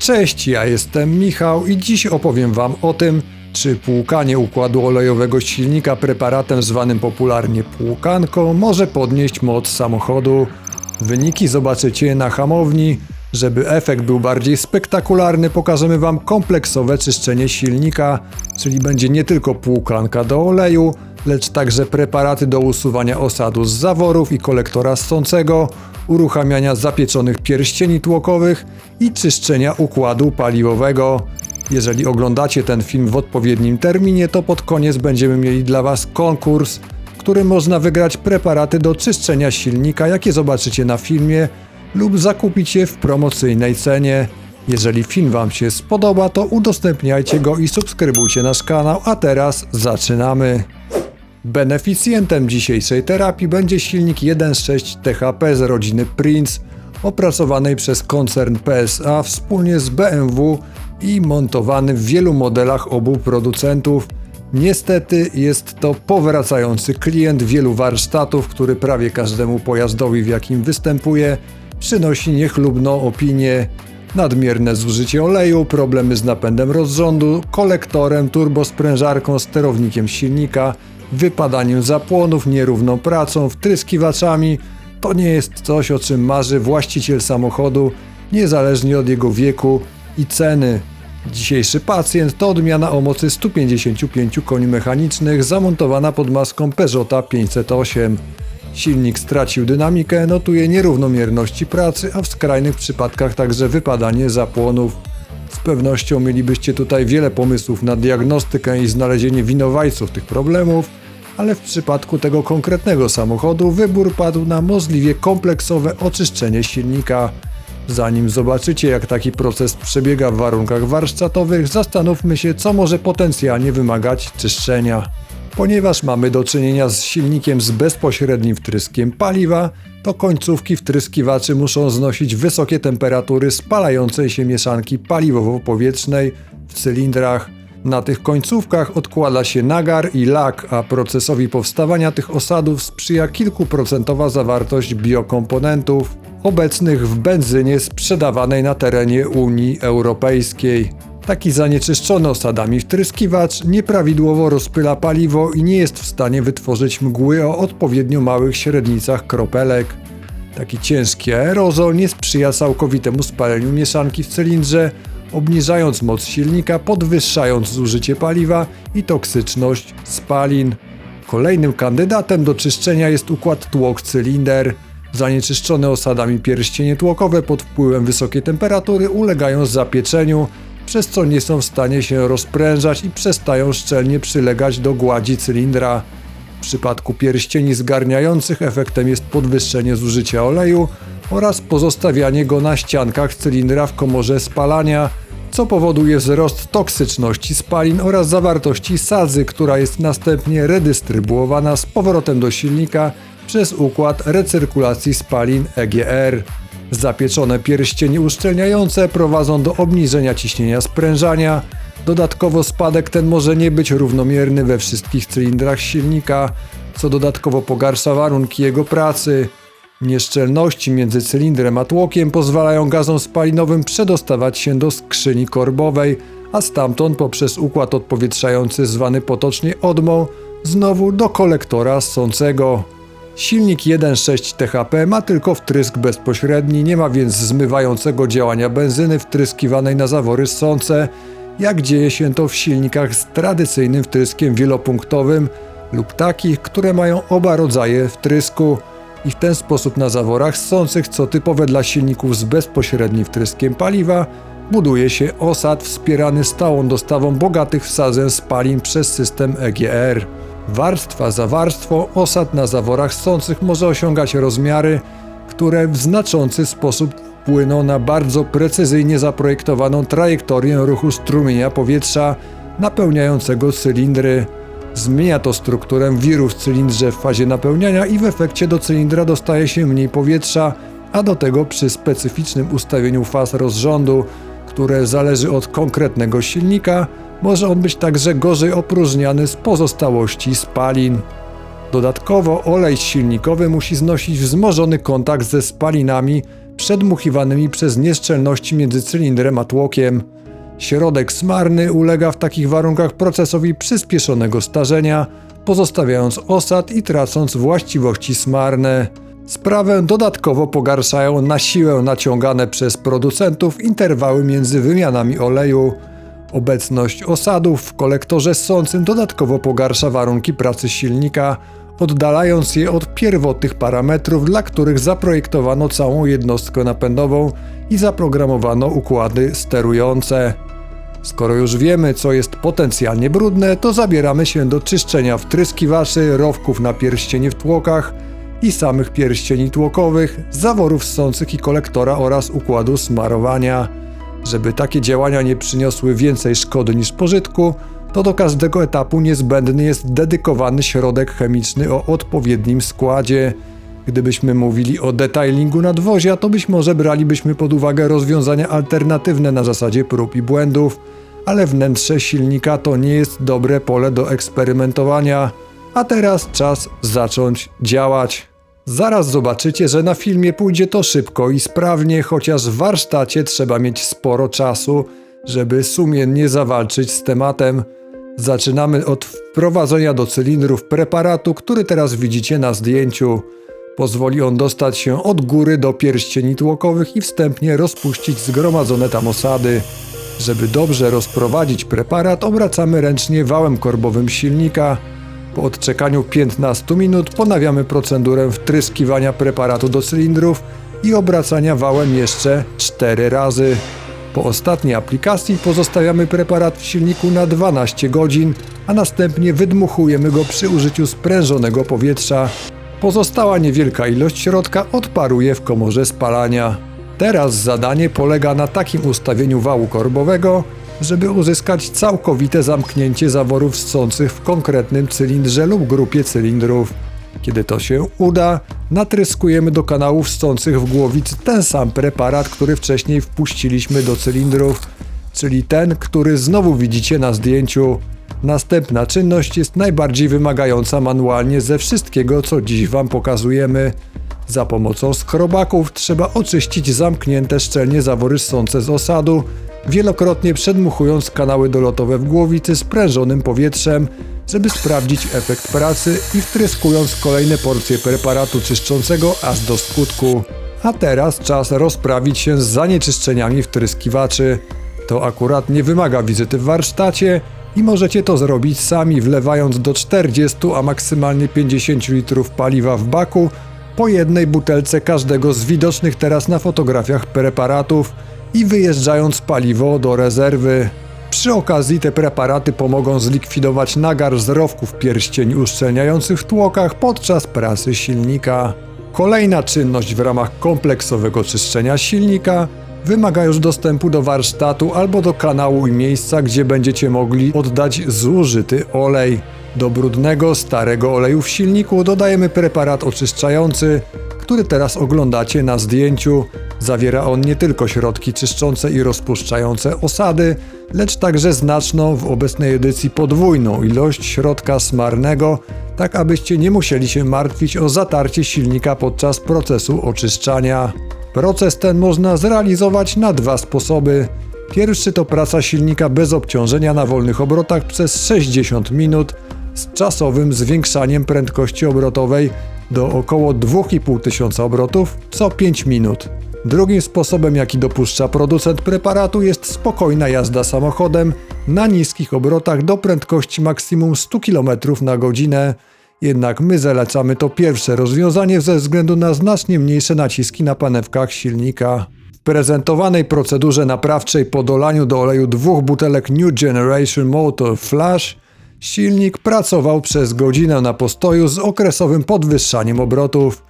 Cześć, ja jestem Michał i dziś opowiem Wam o tym, czy płukanie układu olejowego silnika preparatem zwanym popularnie płukanką może podnieść moc samochodu. Wyniki zobaczycie na hamowni. Żeby efekt był bardziej spektakularny, pokażemy Wam kompleksowe czyszczenie silnika, czyli będzie nie tylko płukanka do oleju, lecz także preparaty do usuwania osadu z zaworów i kolektora ssącego, uruchamiania zapieczonych pierścieni tłokowych i czyszczenia układu paliwowego. Jeżeli oglądacie ten film w odpowiednim terminie, to pod koniec będziemy mieli dla Was konkurs, w którym można wygrać preparaty do czyszczenia silnika, jakie zobaczycie na filmie, lub zakupić je w promocyjnej cenie. Jeżeli film Wam się spodoba, to udostępniajcie go i subskrybujcie nasz kanał, a teraz zaczynamy. Beneficjentem dzisiejszej terapii będzie silnik 1.6 THP z rodziny Prince, opracowanej przez koncern PSA wspólnie z BMW i montowany w wielu modelach obu producentów. Niestety jest to powracający klient wielu warsztatów, który prawie każdemu pojazdowi, w jakim występuje, przynosi niechlubną opinię. Nadmierne zużycie oleju, problemy z napędem rozrządu, kolektorem, turbosprężarką, sterownikiem silnika, wypadaniem zapłonów, nierówną pracą, wtryskiwaczami. To nie jest coś, o czym marzy właściciel samochodu, niezależnie od jego wieku i ceny. Dzisiejszy pacjent to odmiana o mocy 155 koni mechanicznych zamontowana pod maską Peugeota 508. Silnik stracił dynamikę, notuje nierównomierności pracy, a w skrajnych przypadkach także wypadanie zapłonów. Z pewnością mielibyście tutaj wiele pomysłów na diagnostykę i znalezienie winowajców tych problemów, ale w przypadku tego konkretnego samochodu wybór padł na możliwie kompleksowe oczyszczenie silnika. Zanim zobaczycie, jak taki proces przebiega w warunkach warsztatowych, zastanówmy się, co może potencjalnie wymagać czyszczenia. Ponieważ mamy do czynienia z silnikiem z bezpośrednim wtryskiem paliwa, to końcówki wtryskiwaczy muszą znosić wysokie temperatury spalającej się mieszanki paliwowo-powietrznej w cylindrach. Na tych końcówkach odkłada się nagar i lak, a procesowi powstawania tych osadów sprzyja kilkuprocentowa zawartość biokomponentów obecnych w benzynie sprzedawanej na terenie Unii Europejskiej. Taki zanieczyszczony osadami wtryskiwacz nieprawidłowo rozpyla paliwo i nie jest w stanie wytworzyć mgły o odpowiednio małych średnicach kropelek. Taki ciężki aerozol nie sprzyja całkowitemu spaleniu mieszanki w cylindrze, obniżając moc silnika, podwyższając zużycie paliwa i toksyczność spalin. Kolejnym kandydatem do czyszczenia jest układ tłok-cylinder. Zanieczyszczone osadami pierścienie tłokowe pod wpływem wysokiej temperatury ulegają zapieczeniu, przez co nie są w stanie się rozprężać i przestają szczelnie przylegać do gładzi cylindra. W przypadku pierścieni zgarniających efektem jest podwyższenie zużycia oleju oraz pozostawianie go na ściankach cylindra w komorze spalania, co powoduje wzrost toksyczności spalin oraz zawartości sadzy, która jest następnie redystrybuowana z powrotem do silnika przez układ recyrkulacji spalin EGR. Zapieczone pierścienie uszczelniające prowadzą do obniżenia ciśnienia sprężania. Dodatkowo spadek ten może nie być równomierny we wszystkich cylindrach silnika, co dodatkowo pogarsza warunki jego pracy. Nieszczelności między cylindrem a tłokiem pozwalają gazom spalinowym przedostawać się do skrzyni korbowej, a stamtąd poprzez układ odpowietrzający zwany potocznie odmą znowu do kolektora ssącego. Silnik 1.6 THP ma tylko wtrysk bezpośredni, nie ma więc zmywającego działania benzyny wtryskiwanej na zawory ssące, jak dzieje się to w silnikach z tradycyjnym wtryskiem wielopunktowym lub takich, które mają oba rodzaje wtrysku i w ten sposób na zaworach ssących, co typowe dla silników z bezpośrednim wtryskiem paliwa, buduje się osad wspierany stałą dostawą bogatych wsadzeń spalin przez system EGR. Warstwa za warstwą osad na zaworach ssących może osiągać rozmiary, które w znaczący sposób wpłyną na bardzo precyzyjnie zaprojektowaną trajektorię ruchu strumienia powietrza napełniającego cylindry. Zmienia to strukturę wiru w cylindrze w fazie napełniania i w efekcie do cylindra dostaje się mniej powietrza, a do tego przy specyficznym ustawieniu faz rozrządu, które zależy od konkretnego silnika, może on być także gorzej opróżniany z pozostałości spalin. Dodatkowo olej silnikowy musi znosić wzmożony kontakt ze spalinami przedmuchiwanymi przez nieszczelności między cylindrem a tłokiem. Środek smarny ulega w takich warunkach procesowi przyspieszonego starzenia, pozostawiając osad i tracąc właściwości smarne. Sprawę dodatkowo pogarszają na siłę naciągane przez producentów interwały między wymianami oleju. Obecność osadów w kolektorze ssącym dodatkowo pogarsza warunki pracy silnika, oddalając je od pierwotnych parametrów, dla których zaprojektowano całą jednostkę napędową i zaprogramowano układy sterujące. Skoro już wiemy, co jest potencjalnie brudne, to zabieramy się do czyszczenia wtryskiwaczy, rowków na pierścienie w tłokach i samych pierścieni tłokowych, zaworów ssących i kolektora oraz układu smarowania. Żeby takie działania nie przyniosły więcej szkody niż pożytku, to do każdego etapu niezbędny jest dedykowany środek chemiczny o odpowiednim składzie. Gdybyśmy mówili o detailingu nadwozia, to być może bralibyśmy pod uwagę rozwiązania alternatywne na zasadzie prób i błędów, ale wnętrze silnika to nie jest dobre pole do eksperymentowania. A teraz czas zacząć działać. Zaraz zobaczycie, że na filmie pójdzie to szybko i sprawnie, chociaż w warsztacie trzeba mieć sporo czasu, żeby sumiennie zawalczyć z tematem. Zaczynamy od wprowadzenia do cylindrów preparatu, który teraz widzicie na zdjęciu. Pozwoli on dostać się od góry do pierścieni tłokowych i wstępnie rozpuścić zgromadzone tam osady. Żeby dobrze rozprowadzić preparat, obracamy ręcznie wałem korbowym silnika. Po odczekaniu 15 minut ponawiamy procedurę wtryskiwania preparatu do cylindrów i obracania wałem jeszcze 4 razy. Po ostatniej aplikacji pozostawiamy preparat w silniku na 12 godzin, a następnie wydmuchujemy go przy użyciu sprężonego powietrza. Pozostała niewielka ilość środka odparuje w komorze spalania. Teraz zadanie polega na takim ustawieniu wału korbowego, żeby uzyskać całkowite zamknięcie zaworów ssących w konkretnym cylindrze lub grupie cylindrów. Kiedy to się uda, natryskujemy do kanałów ssących w głowicy ten sam preparat, który wcześniej wpuściliśmy do cylindrów, czyli ten, który znowu widzicie na zdjęciu. Następna czynność jest najbardziej wymagająca manualnie ze wszystkiego, co dziś Wam pokazujemy. Za pomocą skrobaków trzeba oczyścić zamknięte szczelnie zawory ssące z osadu, wielokrotnie przedmuchując kanały dolotowe w głowicy sprężonym powietrzem, żeby sprawdzić efekt pracy i wtryskując kolejne porcje preparatu czyszczącego aż do skutku. A teraz czas rozprawić się z zanieczyszczeniami wtryskiwaczy. To akurat nie wymaga wizyty w warsztacie i możecie to zrobić sami wlewając do 40, a maksymalnie 50 litrów paliwa w baku po jednej butelce każdego z widocznych teraz na fotografiach preparatów i wyjeżdżając paliwo do rezerwy. Przy okazji te preparaty pomogą zlikwidować nagar zdrowków pierścieni uszczelniających w tłokach podczas pracy silnika. Kolejna czynność w ramach kompleksowego czyszczenia silnika wymaga już dostępu do warsztatu albo do kanału i miejsca, gdzie będziecie mogli oddać zużyty olej. Do brudnego, starego oleju w silniku dodajemy preparat oczyszczający, który teraz oglądacie na zdjęciu. Zawiera on nie tylko środki czyszczące i rozpuszczające osady, lecz także znaczną w obecnej edycji podwójną ilość środka smarnego, tak abyście nie musieli się martwić o zatarcie silnika podczas procesu oczyszczania. Proces ten można zrealizować na dwa sposoby. Pierwszy to praca silnika bez obciążenia na wolnych obrotach przez 60 minut z czasowym zwiększaniem prędkości obrotowej do około 2500 obrotów co 5 minut. Drugim sposobem, jaki dopuszcza producent preparatu, jest spokojna jazda samochodem na niskich obrotach do prędkości maksimum 100 km na godzinę. Jednak my zalecamy to pierwsze rozwiązanie ze względu na znacznie mniejsze naciski na panewkach silnika. W prezentowanej procedurze naprawczej po dolaniu do oleju dwóch butelek New Generation Motor Flash silnik pracował przez godzinę na postoju z okresowym podwyższaniem obrotów.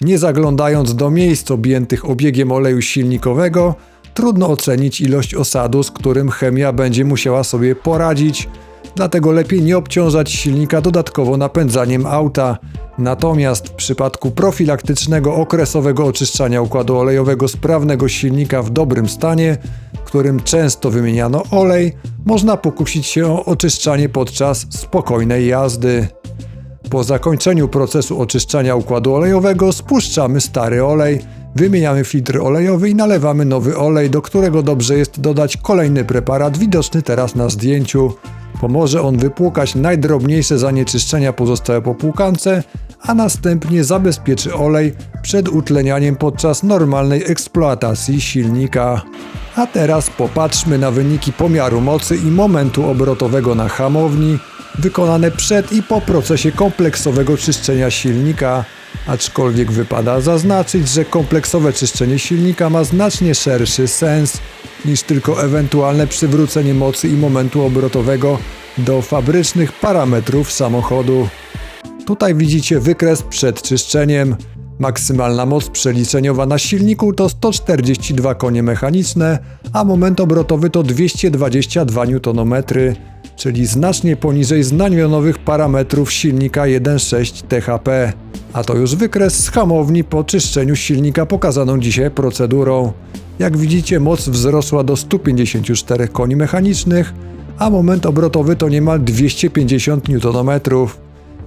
Nie zaglądając do miejsc objętych obiegiem oleju silnikowego, trudno ocenić ilość osadu, z którym chemia będzie musiała sobie poradzić, dlatego lepiej nie obciążać silnika dodatkowo napędzaniem auta. Natomiast w przypadku profilaktycznego okresowego oczyszczania układu olejowego sprawnego silnika w dobrym stanie, którym często wymieniano olej, można pokusić się o oczyszczanie podczas spokojnej jazdy. Po zakończeniu procesu oczyszczania układu olejowego spuszczamy stary olej, Wymieniamy filtr olejowy i nalewamy nowy olej, do którego dobrze jest dodać kolejny preparat widoczny teraz na zdjęciu. Pomoże on wypłukać najdrobniejsze zanieczyszczenia pozostałe po płukance, a następnie zabezpieczy olej przed utlenianiem podczas normalnej eksploatacji silnika. A teraz popatrzmy na wyniki pomiaru mocy i momentu obrotowego na hamowni, wykonane przed i po procesie kompleksowego czyszczenia silnika. Aczkolwiek wypada zaznaczyć, że kompleksowe czyszczenie silnika ma znacznie szerszy sens niż tylko ewentualne przywrócenie mocy i momentu obrotowego do fabrycznych parametrów samochodu. Tutaj widzicie wykres przed czyszczeniem. Maksymalna moc przeliczeniowa na silniku to 142 konie mechaniczne, a moment obrotowy to 222 Nm, czyli znacznie poniżej znamionowych parametrów silnika 1.6 THP. A to już wykres z hamowni po czyszczeniu silnika pokazaną dzisiaj procedurą. Jak widzicie moc wzrosła do 154 koni mechanicznych, a moment obrotowy to niemal 250 Nm.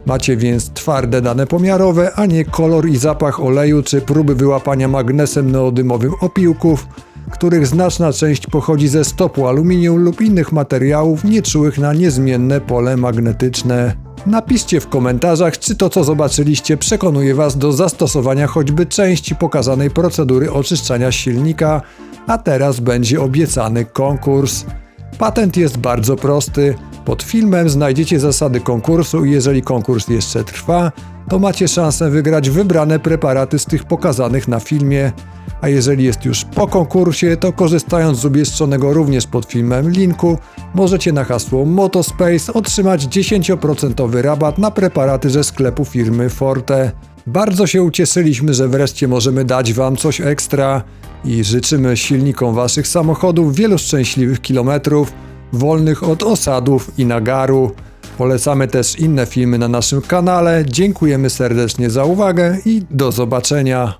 Macie więc twarde dane pomiarowe, a nie kolor i zapach oleju czy próby wyłapania magnesem neodymowym opiłków, których znaczna część pochodzi ze stopu aluminium lub innych materiałów nieczułych na niezmienne pole magnetyczne. Napiszcie w komentarzach, czy to co zobaczyliście przekonuje Was do zastosowania choćby części pokazanej procedury oczyszczania silnika, a teraz będzie obiecany konkurs. Patent jest bardzo prosty. Pod filmem znajdziecie zasady konkursu i jeżeli konkurs jeszcze trwa, to macie szansę wygrać wybrane preparaty z tych pokazanych na filmie. A jeżeli jest już po konkursie, to korzystając z umieszczonego również pod filmem linku, możecie na hasło Motospace otrzymać 10% rabat na preparaty ze sklepu firmy Forte. Bardzo się ucieszyliśmy, że wreszcie możemy dać Wam coś ekstra i życzymy silnikom Waszych samochodów wielu szczęśliwych kilometrów, wolnych od osadów i nagaru. Polecamy też inne filmy na naszym kanale. Dziękujemy serdecznie za uwagę i do zobaczenia.